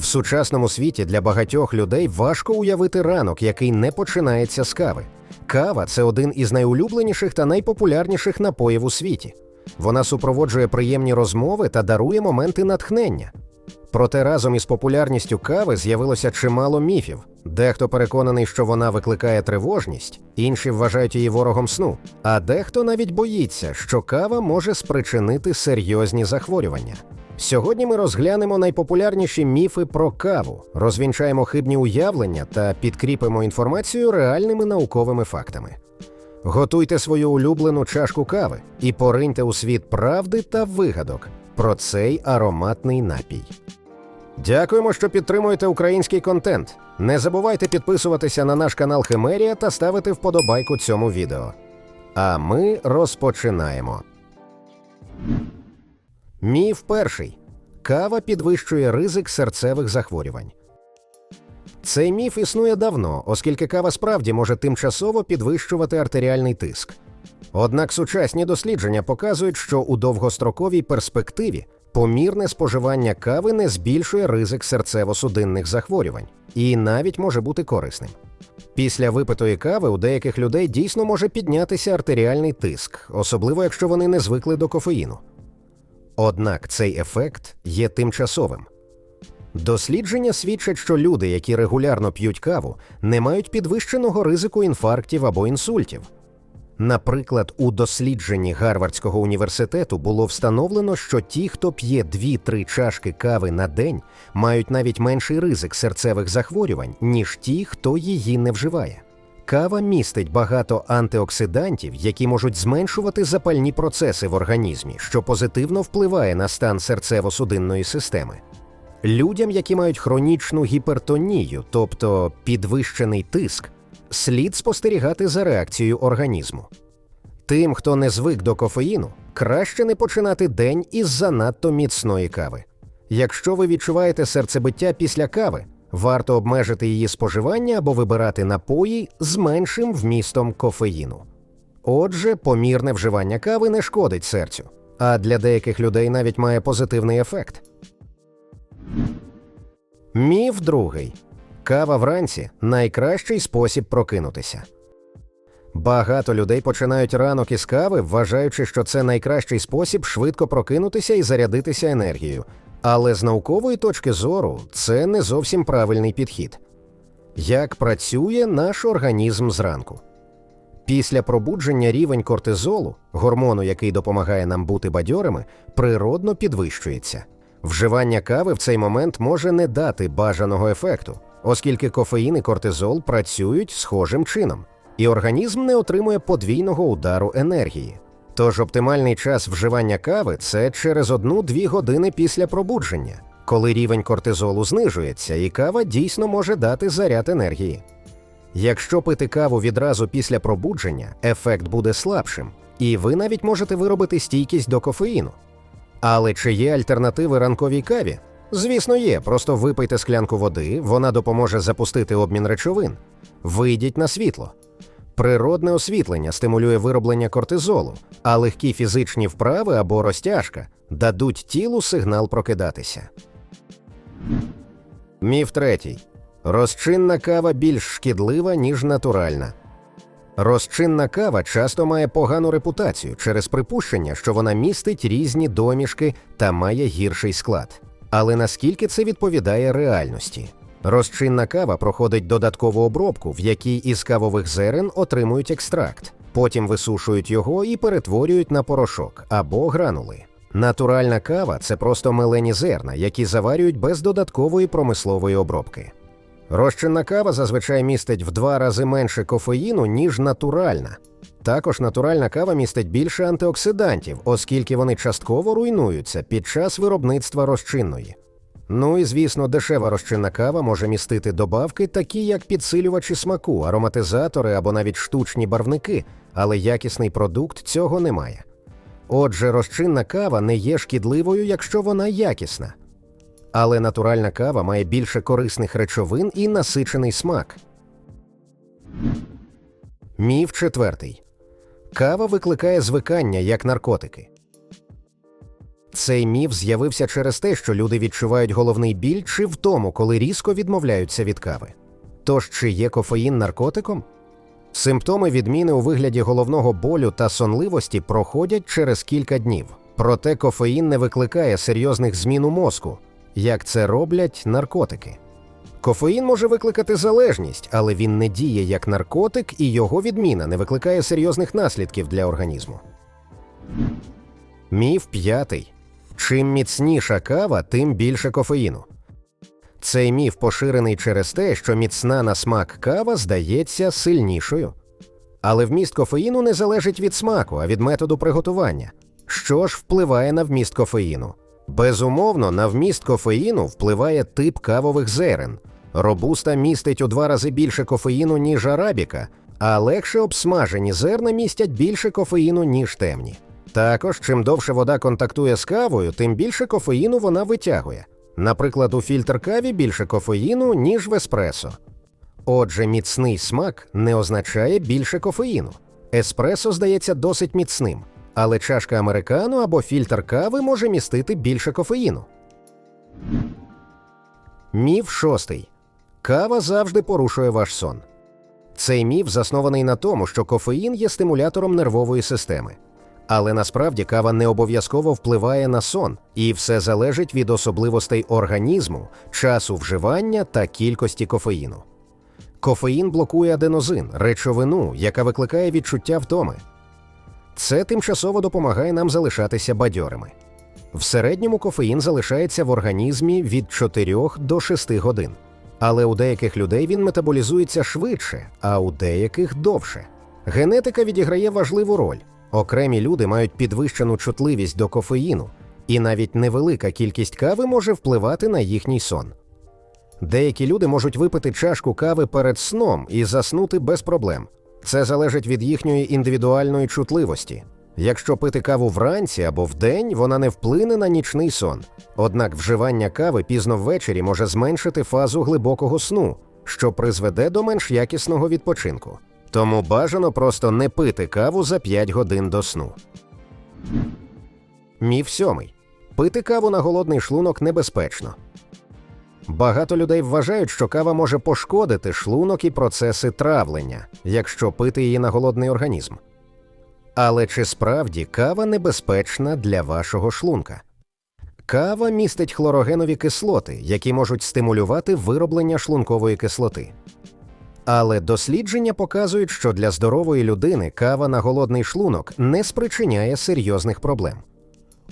В сучасному світі для багатьох людей важко уявити ранок, який не починається з кави. Кава це один із найулюбленіших та найпопулярніших напоїв у світі. Вона супроводжує приємні розмови та дарує моменти натхнення. Проте разом із популярністю кави з'явилося чимало міфів. Дехто переконаний, що вона викликає тривожність, інші вважають її ворогом сну, а дехто навіть боїться, що кава може спричинити серйозні захворювання. Сьогодні ми розглянемо найпопулярніші міфи про каву, розвінчаємо хибні уявлення та підкріпимо інформацію реальними науковими фактами. Готуйте свою улюблену чашку кави і пориньте у світ правди та вигадок про цей ароматний напій. Дякуємо, що підтримуєте український контент. Не забувайте підписуватися на наш канал Химерія та ставити вподобайку цьому відео. А ми розпочинаємо. Міф перший. Кава підвищує ризик серцевих захворювань. Цей міф існує давно, оскільки кава справді може тимчасово підвищувати артеріальний тиск. Однак сучасні дослідження показують, що у довгостроковій перспективі помірне споживання кави не збільшує ризик серцево-судинних захворювань і навіть може бути корисним. Після випитої кави у деяких людей дійсно може піднятися артеріальний тиск, особливо якщо вони не звикли до кофеїну. Однак цей ефект є тимчасовим. Дослідження свідчать, що люди, які регулярно п'ють каву, не мають підвищеного ризику інфарктів або інсультів. Наприклад, у дослідженні Гарвардського університету було встановлено, що ті, хто п'є 2-3 чашки кави на день, мають навіть менший ризик серцевих захворювань, ніж ті, хто її не вживає. Кава містить багато антиоксидантів, які можуть зменшувати запальні процеси в організмі, що позитивно впливає на стан серцево-судинної системи. Людям, які мають хронічну гіпертонію, тобто підвищений тиск, слід спостерігати за реакцією організму. Тим, хто не звик до кофеїну, краще не починати день із занадто міцної кави. Якщо ви відчуваєте серцебиття після кави, варто обмежити її споживання або вибирати напої з меншим вмістом кофеїну. Отже, помірне вживання кави не шкодить серцю, а для деяких людей навіть має позитивний ефект. Міф другий. Кава вранці найкращий спосіб прокинутися. Багато людей починають ранок із кави, вважаючи, що це найкращий спосіб швидко прокинутися і зарядитися енергією. Але з наукової точки зору це не зовсім правильний підхід. Як працює наш організм зранку? Після пробудження рівень кортизолу, гормону, який допомагає нам бути бадьорими, природно підвищується. Вживання кави в цей момент може не дати бажаного ефекту, оскільки кофеїн і кортизол працюють схожим чином, і організм не отримує подвійного удару енергії. Тож оптимальний час вживання кави це через 1-2 години після пробудження, коли рівень кортизолу знижується, і кава дійсно може дати заряд енергії. Якщо пити каву відразу після пробудження, ефект буде слабшим, і ви навіть можете виробити стійкість до кофеїну. Але чи є альтернативи ранковій каві? Звісно, є. Просто випийте склянку води, вона допоможе запустити обмін речовин. Вийдіть на світло. Природне освітлення стимулює вироблення кортизолу, а легкі фізичні вправи або розтяжка дадуть тілу сигнал прокидатися. Міф третій. Розчинна кава більш шкідлива, ніж натуральна. Розчинна кава часто має погану репутацію через припущення, що вона містить різні домішки та має гірший склад. Але наскільки це відповідає реальності? Розчинна кава проходить додаткову обробку, в якій із кавових зерен отримують екстракт, потім висушують його і перетворюють на порошок або гранули. Натуральна кава це просто мелені зерна, які заварюють без додаткової промислової обробки. Розчинна кава зазвичай містить в два рази менше кофеїну, ніж натуральна. Також натуральна кава містить більше антиоксидантів, оскільки вони частково руйнуються під час виробництва розчинної. Ну і звісно, дешева розчинна кава може містити добавки, такі як підсилювачі смаку, ароматизатори або навіть штучні барвники, але якісний продукт цього немає. Отже, розчинна кава не є шкідливою, якщо вона якісна. Але натуральна кава має більше корисних речовин і насичений смак. Міф четвертий. Кава викликає звикання як наркотики. Цей міф з'явився через те, що люди відчувають головний біль чи втому, коли різко відмовляються від кави. Тож чи є кофеїн наркотиком? Симптоми відміни у вигляді головного болю та сонливості проходять через кілька днів. Проте кофеїн не викликає серйозних змін у мозку, як це роблять наркотики. Кофеїн може викликати залежність, але він не діє як наркотик, і його відміна не викликає серйозних наслідків для організму. Міф п'ятий. Чим міцніша кава, тим більше кофеїну. Цей міф поширений через те, що міцна на смак кава здається сильнішою. Але вміст кофеїну не залежить від смаку, а від методу приготування. Що ж впливає на вміст кофеїну? Безумовно, на вміст кофеїну впливає тип кавових зерен. Робуста містить у два рази більше кофеїну, ніж арабіка, а легше обсмажені зерна містять більше кофеїну, ніж темні. Також, чим довше вода контактує з кавою, тим більше кофеїну вона витягує. Наприклад, у фільтр каві більше кофеїну, ніж в еспресо. Отже, міцний смак не означає більше кофеїну. Еспресо здається досить міцним, але чашка американо або фільтр кави може містити більше кофеїну. Міф шостий. Кава завжди порушує ваш сон. Цей міф заснований на тому, що кофеїн є стимулятором нервової системи. Але насправді кава не обов'язково впливає на сон, і все залежить від особливостей організму, часу вживання та кількості кофеїну. Кофеїн блокує аденозин, речовину, яка викликає відчуття втоми. Це тимчасово допомагає нам залишатися бадьорими. В середньому кофеїн залишається в організмі від 4 до 6 годин. Але у деяких людей він метаболізується швидше, а у деяких довше. Генетика відіграє важливу роль. Окремі люди мають підвищену чутливість до кофеїну, і навіть невелика кількість кави може впливати на їхній сон. Деякі люди можуть випити чашку кави перед сном і заснути без проблем. Це залежить від їхньої індивідуальної чутливості. Якщо пити каву вранці або вдень, вона не вплине на нічний сон. Однак вживання кави пізно ввечері може зменшити фазу глибокого сну, що призведе до менш якісного відпочинку. Тому бажано просто не пити каву за 5 годин до сну. Міф сьомий. Пити каву на голодний шлунок небезпечно. Багато людей вважають, що кава може пошкодити шлунок і процеси травлення, якщо пити її на голодний організм. Але чи справді кава небезпечна для вашого шлунка? Кава містить хлорогенові кислоти, які можуть стимулювати вироблення шлункової кислоти. Але дослідження показують, що для здорової людини кава на голодний шлунок не спричиняє серйозних проблем.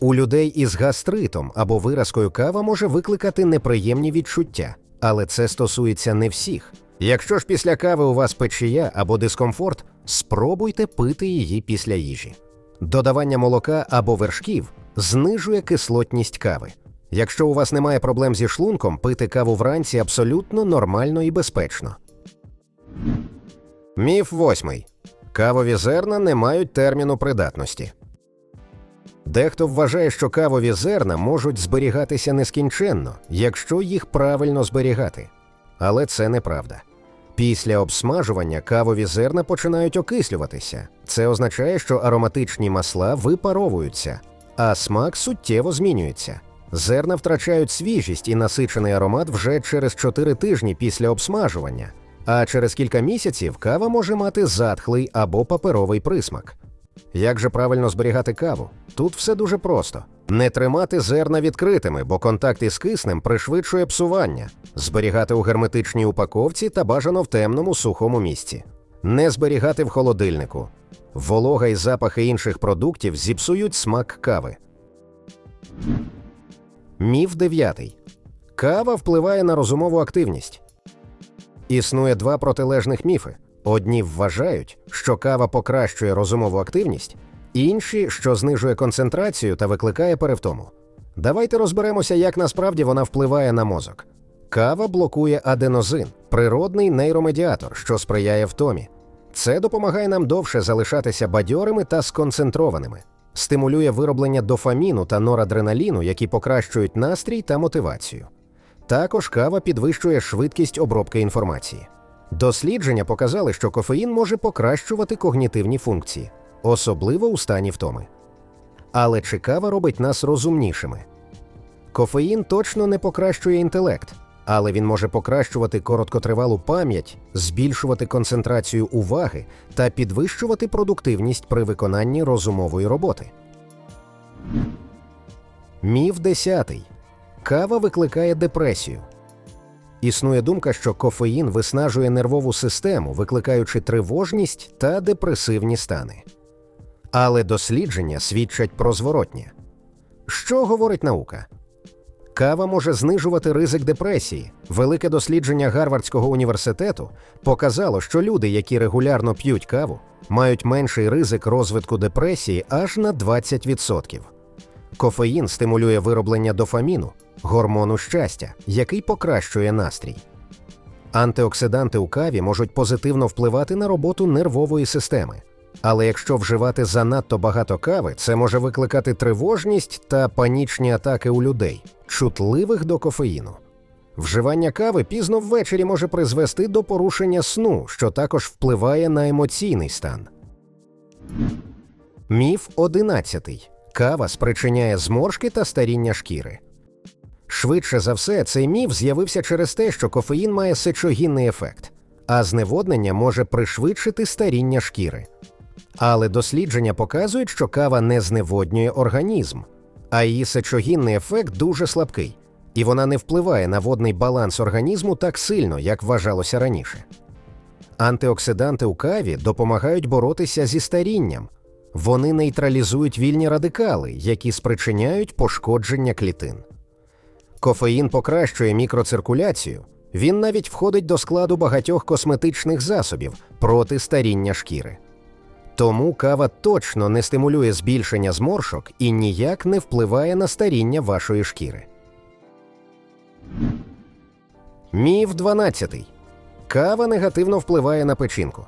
У людей із гастритом або виразкою кава може викликати неприємні відчуття, але це стосується не всіх. Якщо ж після кави у вас печія або дискомфорт, спробуйте пити її після їжі. Додавання молока або вершків знижує кислотність кави. Якщо у вас немає проблем зі шлунком, пити каву вранці абсолютно нормально і безпечно. Міф восьмий. Кавові зерна не мають терміну придатності. Дехто вважає, що кавові зерна можуть зберігатися нескінченно, якщо їх правильно зберігати. Але це неправда. Після обсмажування кавові зерна починають окислюватися. Це означає, що ароматичні масла випаровуються, а смак суттєво змінюється. Зерна втрачають свіжість і насичений аромат вже через 4 тижні після обсмажування, а через кілька місяців кава може мати затхлий або паперовий присмак. Як же правильно зберігати каву? Тут все дуже просто. Не тримати зерна відкритими, бо контакт із киснем пришвидшує псування, зберігати у герметичній упаковці та бажано в темному сухому місці, не зберігати в холодильнику. Волога і запахи інших продуктів зіпсують смак кави. Міф дев'ятий. Кава впливає на розумову активність. Існує два протилежних міфи. Одні вважають, що кава покращує розумову активність, інші, що знижує концентрацію та викликає перевтому. Давайте розберемося, як насправді вона впливає на мозок. Кава блокує аденозин, природний нейромедіатор, що сприяє втомі. Це допомагає нам довше залишатися бадьорими та сконцентрованими, стимулює вироблення дофаміну та норадреналіну, які покращують настрій та мотивацію. Також кава підвищує швидкість обробки інформації. Дослідження показали, що кофеїн може покращувати когнітивні функції, особливо у стані втоми. Але чи кава робить нас розумнішими? Кофеїн точно не покращує інтелект, але він може покращувати короткотривалу пам'ять, збільшувати концентрацію уваги та підвищувати продуктивність при виконанні розумової роботи. Міф 10. Кава викликає депресію. Існує думка, що кофеїн виснажує нервову систему, викликаючи тривожність та депресивні стани. Але дослідження свідчать про зворотнє. Що говорить наука? Кава може знижувати ризик депресії. Велике дослідження Гарвардського університету показало, що люди, які регулярно п'ють каву, мають менший ризик розвитку депресії аж на 20%. Кофеїн стимулює вироблення дофаміну, гормону щастя, який покращує настрій. Антиоксиданти у каві можуть позитивно впливати на роботу нервової системи. Але якщо вживати занадто багато кави, це може викликати тривожність та панічні атаки у людей, чутливих до кофеїну. Вживання кави пізно ввечері може призвести до порушення сну, що також впливає на емоційний стан. Міф 11. Кава спричиняє зморшки та старіння шкіри. Швидше за все, цей міф з'явився через те, що кофеїн має сечогінний ефект, а зневоднення може пришвидшити старіння шкіри. Але дослідження показують, що кава не зневоднює організм, а її сечогінний ефект дуже слабкий, і вона не впливає на водний баланс організму так сильно, як вважалося раніше. Антиоксиданти у каві допомагають боротися зі старінням. Вони нейтралізують вільні радикали, які спричиняють пошкодження клітин. Кофеїн покращує мікроциркуляцію. Він навіть входить до складу багатьох косметичних засобів проти старіння шкіри. Тому кава точно не стимулює збільшення зморшок і ніяк не впливає на старіння вашої шкіри. Міф 12. Кава негативно впливає на печінку.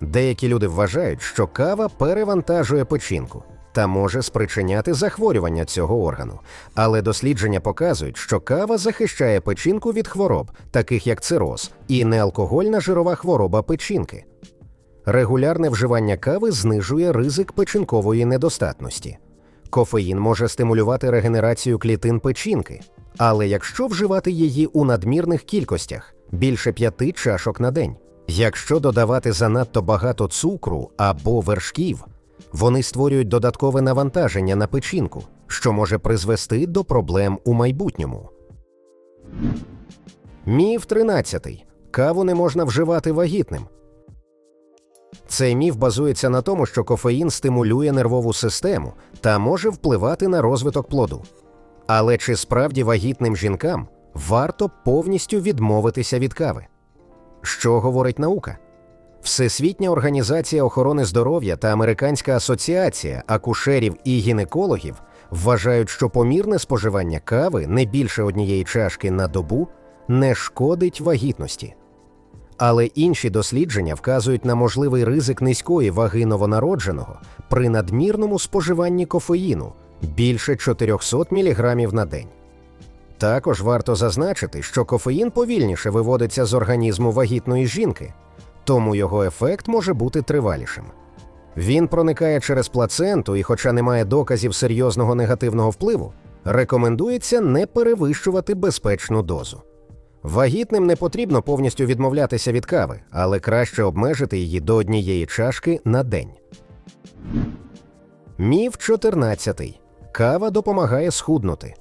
Деякі люди вважають, що кава перевантажує печінку та може спричиняти захворювання цього органу. Але дослідження показують, що кава захищає печінку від хвороб, таких як цироз, і неалкогольна жирова хвороба печінки. Регулярне вживання кави знижує ризик печінкової недостатності. Кофеїн може стимулювати регенерацію клітин печінки, але якщо вживати її у надмірних кількостях більше п'яти чашок на день. Якщо додавати занадто багато цукру або вершків, вони створюють додаткове навантаження на печінку, що може призвести до проблем у майбутньому. Міф 13. Каву не можна вживати вагітним. Цей міф базується на тому, що кофеїн стимулює нервову систему та може впливати на розвиток плоду. Але чи справді вагітним жінкам варто повністю відмовитися від кави? Що говорить наука? Всесвітня організація охорони здоров'я та Американська асоціація акушерів і гінекологів вважають, що помірне споживання кави не більше однієї чашки на добу не шкодить вагітності. Але інші дослідження вказують на можливий ризик низької ваги новонародженого при надмірному споживанні кофеїну більше 400 мг на день. Також варто зазначити, що кофеїн повільніше виводиться з організму вагітної жінки, тому його ефект може бути тривалішим. Він проникає через плаценту і, хоча немає доказів серйозного негативного впливу, рекомендується не перевищувати безпечну дозу. Вагітним не потрібно повністю відмовлятися від кави, але краще обмежити її до однієї чашки на день. Міф 14. Кава допомагає схуднути.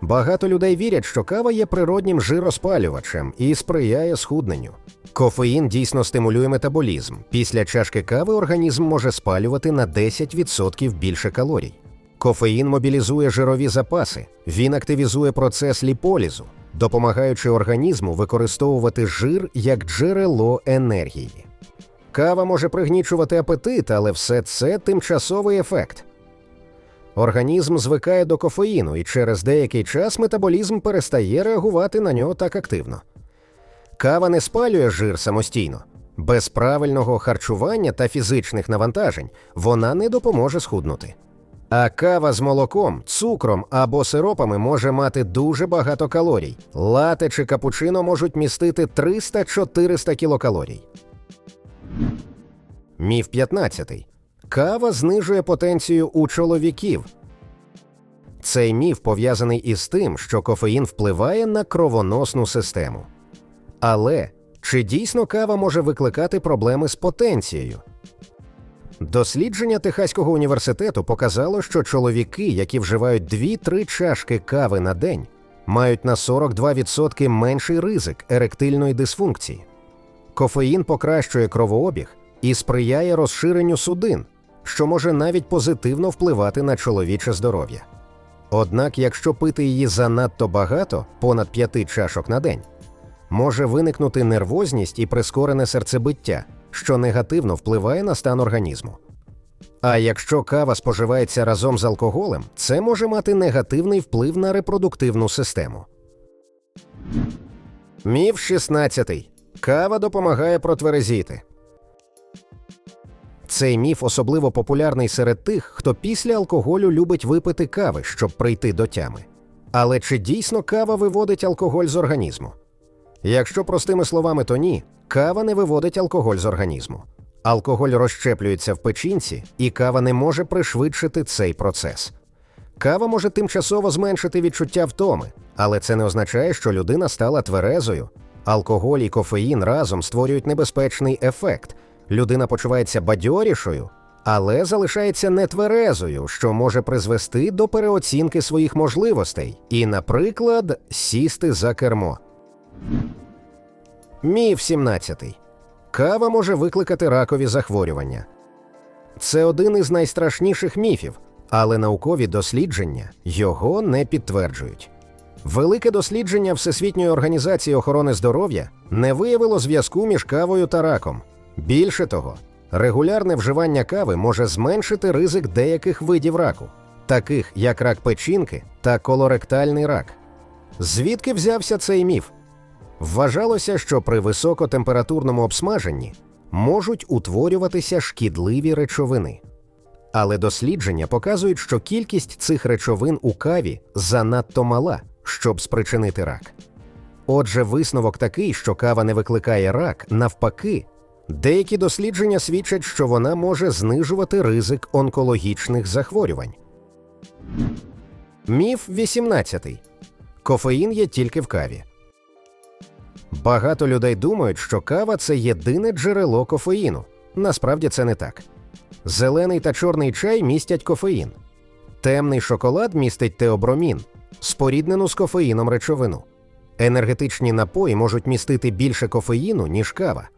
Багато людей вірять, що кава є природнім жироспалювачем і сприяє схудненню. Кофеїн дійсно стимулює метаболізм. Після чашки кави організм може спалювати на 10% більше калорій. Кофеїн мобілізує жирові запаси, він активізує процес ліполізу, допомагаючи організму використовувати жир як джерело енергії. Кава може пригнічувати апетит, але все це тимчасовий ефект. Організм звикає до кофеїну, і через деякий час метаболізм перестає реагувати на нього так активно. Кава не спалює жир самостійно. Без правильного харчування та фізичних навантажень вона не допоможе схуднути. А кава з молоком, цукром або сиропами може мати дуже багато калорій. Лате чи капучино можуть містити 300-400 кілокалорій. Міф 15. Кава знижує потенцію у чоловіків. Цей міф пов'язаний із тим, що кофеїн впливає на кровоносну систему. Але чи дійсно кава може викликати проблеми з потенцією? Дослідження Техаського університету показало, що чоловіки, які вживають 2-3 чашки кави на день, мають на 42% менший ризик еректильної дисфункції. Кофеїн покращує кровообіг і сприяє розширенню судин, що може навіть позитивно впливати на чоловіче здоров'я. Однак, якщо пити її занадто багато, понад 5 чашок на день, може виникнути нервозність і прискорене серцебиття, що негативно впливає на стан організму. А якщо кава споживається разом з алкоголем, це може мати негативний вплив на репродуктивну систему. Міф 16. Кава допомагає протверезіти. Цей міф особливо популярний серед тих, хто після алкоголю любить випити кави, щоб прийти до тями. Але чи дійсно кава виводить алкоголь з організму? Якщо простими словами, то ні, кава не виводить алкоголь з організму. Алкоголь розщеплюється в печінці, і кава не може пришвидшити цей процес. Кава може тимчасово зменшити відчуття втоми, але це не означає, що людина стала тверезою. Алкоголь і кофеїн разом створюють небезпечний ефект. Людина почувається бадьорішою, але залишається нетверезою, що може призвести до переоцінки своїх можливостей і, наприклад, сісти за кермо. Міф 17. Кава може викликати ракові захворювання. Це один із найстрашніших міфів, але наукові дослідження його не підтверджують. Велике дослідження Всесвітньої організації охорони здоров'я не виявило зв'язку між кавою та раком. Більше того, регулярне вживання кави може зменшити ризик деяких видів раку, таких як рак печінки та колоректальний рак. Звідки взявся цей міф? Вважалося, що при високотемпературному обсмаженні можуть утворюватися шкідливі речовини. Але дослідження показують, що кількість цих речовин у каві занадто мала, щоб спричинити рак. Отже, висновок такий, що кава не викликає рак, навпаки, деякі дослідження свідчать, що вона може знижувати ризик онкологічних захворювань. Міф 18. Кофеїн є тільки в каві. Багато людей думають, що кава це єдине джерело кофеїну. Насправді це не так. Зелений та чорний чай містять кофеїн. Темний шоколад містить теобромін, споріднену з кофеїном речовину. Енергетичні напої можуть містити більше кофеїну, ніж кава.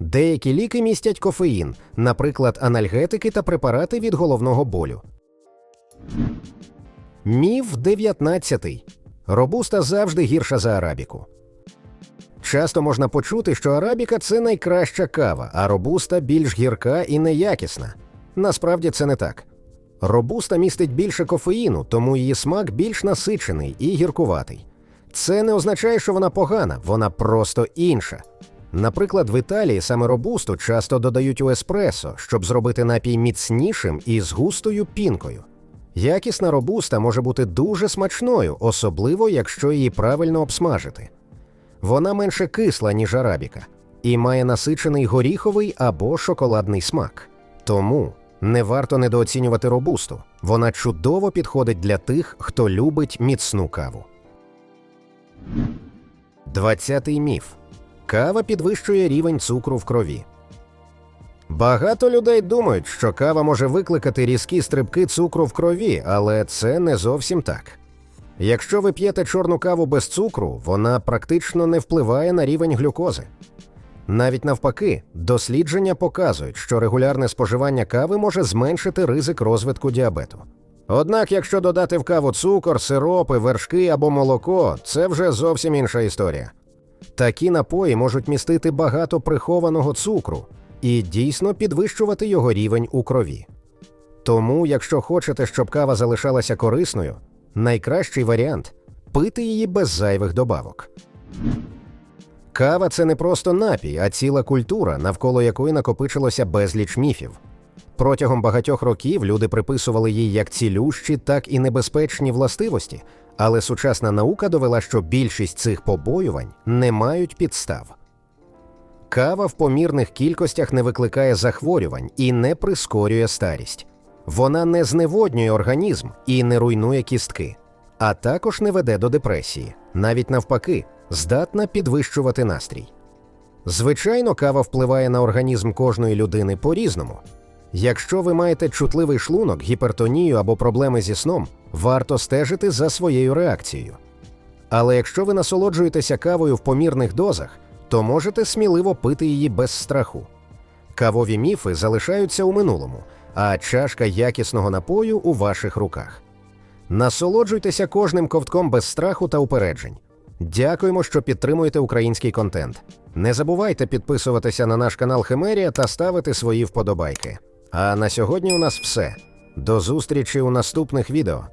Деякі ліки містять кофеїн, наприклад, анальгетики та препарати від головного болю. Міф 19. Робуста завжди гірша за арабіку. Часто можна почути, що арабіка це найкраща кава, а робуста більш гірка і неякісна. Насправді це не так. Робуста містить більше кофеїну, тому її смак більш насичений і гіркуватий. Це не означає, що вона погана, вона просто інша. Наприклад, в Італії саме робусту часто додають у еспресо, щоб зробити напій міцнішим і з густою пінкою. Якісна робуста може бути дуже смачною, особливо якщо її правильно обсмажити. Вона менше кисла, ніж арабіка, і має насичений горіховий або шоколадний смак. Тому не варто недооцінювати робусту. Вона чудово підходить для тих, хто любить міцну каву. Двадцятий міф. Кава підвищує рівень цукру в крові. Багато людей думають, що кава може викликати різкі стрибки цукру в крові, але це не зовсім так. Якщо ви п'єте чорну каву без цукру, вона практично не впливає на рівень глюкози. Навіть навпаки, дослідження показують, що регулярне споживання кави може зменшити ризик розвитку діабету. Однак, якщо додати в каву цукор, сиропи, вершки або молоко, це вже зовсім інша історія. Такі напої можуть містити багато прихованого цукру і дійсно підвищувати його рівень у крові. Тому, якщо хочете, щоб кава залишалася корисною, найкращий варіант пити її без зайвих добавок. Кава це не просто напій, а ціла культура, навколо якої накопичилося безліч міфів. Протягом багатьох років люди приписували їй як цілющі, так і небезпечні властивості, але сучасна наука довела, що більшість цих побоювань не мають підстав. Кава в помірних кількостях не викликає захворювань і не прискорює старість. Вона не зневоднює організм і не руйнує кістки, а також не веде до депресії, навіть навпаки, здатна підвищувати настрій. Звичайно, кава впливає на організм кожної людини по-різному. Якщо ви маєте чутливий шлунок, гіпертонію або проблеми зі сном, варто стежити за своєю реакцією. Але якщо ви насолоджуєтеся кавою в помірних дозах, то можете сміливо пити її без страху. Кавові міфи залишаються у минулому, а чашка якісного напою у ваших руках. Насолоджуйтеся кожним ковтком без страху та упереджень. Дякуємо, що підтримуєте український контент. Не забувайте підписуватися на наш канал Химерія та ставити свої вподобайки. А на сьогодні у нас все. До зустрічі у наступних відео.